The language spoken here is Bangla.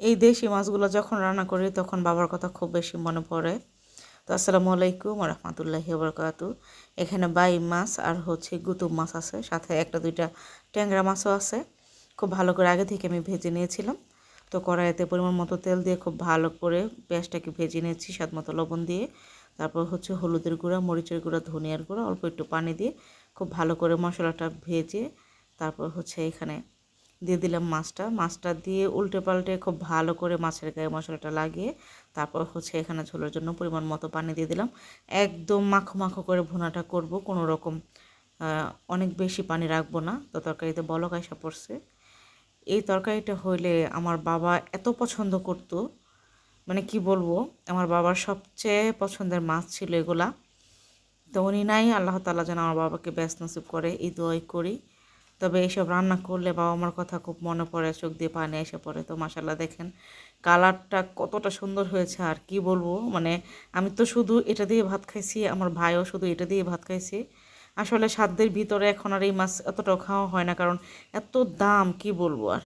এই দেশি মাছগুলো যখন রান্না করি, তখন বাবার কথা খুব বেশি মনে পড়ে। তো আসসালামু আলাইকুম রহমতুল্লাহি বরকাত এখানে বাই মাছ আর হচ্ছে গুতুম মাছ আছে, সাথে একটা দুইটা ট্যাংরা মাছও আছে। খুব ভালো করে আগে থেকে আমি ভেজে নিয়েছিলাম। তো কড়াইতে পরিমাণ মতো তেল দিয়ে খুব ভালো করে পেঁয়াজটাকে ভেজে নিয়েছি স্বাদ মতো লবণ দিয়ে। তারপর হচ্ছে হলুদের গুঁড়া, মরিচের গুঁড়া, ধনিয়ার গুঁড়া, অল্প একটু পানি দিয়ে খুব ভালো করে মশলাটা ভেজে তারপর হচ্ছে এখানে দিয়ে দিলাম মাছটা। মাছটা দিয়ে উল্টে পাল্টে খুব ভালো করে মাছের গায়ে মশলাটা লাগিয়ে তারপর হচ্ছে এখানে ঝোলের জন্য পরিমাণ মতো পানি দিয়ে দিলাম। একদম মাখো মাখো করে ভুনাটা করব কোনো রকম অনেক বেশি পানি রাখব না। তো তরকারিতে বলক আসা পড়ছে। এই তরকারিটা হইলে আমার বাবা এত পছন্দ করতো মানে কি বলব, আমার বাবার সবচেয়ে পছন্দের মাছ ছিল এগুলা। তো উনি নাই, আল্লাহ তালা যেন আমার বাবাকে ব্যস্ত নসিব করে, এই দোয়াই করি। তবে এইসব রান্না করলে বাবা মার কথা খুব মনে পড়ে, চোখ দিয়ে পানি এসে পড়ে। তো মাসাল্লাহ দেখেন কালারটা কতটা সুন্দর হয়েছে, আর কি বলব? মানে আমি তো শুধু এটা দিয়ে ভাত খাইছি, আমার ভাইও শুধু এটা দিয়ে ভাত খাইছি। আসলে সাধ্যের ভিতরে এখন আর এই মাছ এতটাও খাওয়া হয় না, কারণ এত দাম, কি বলব? আর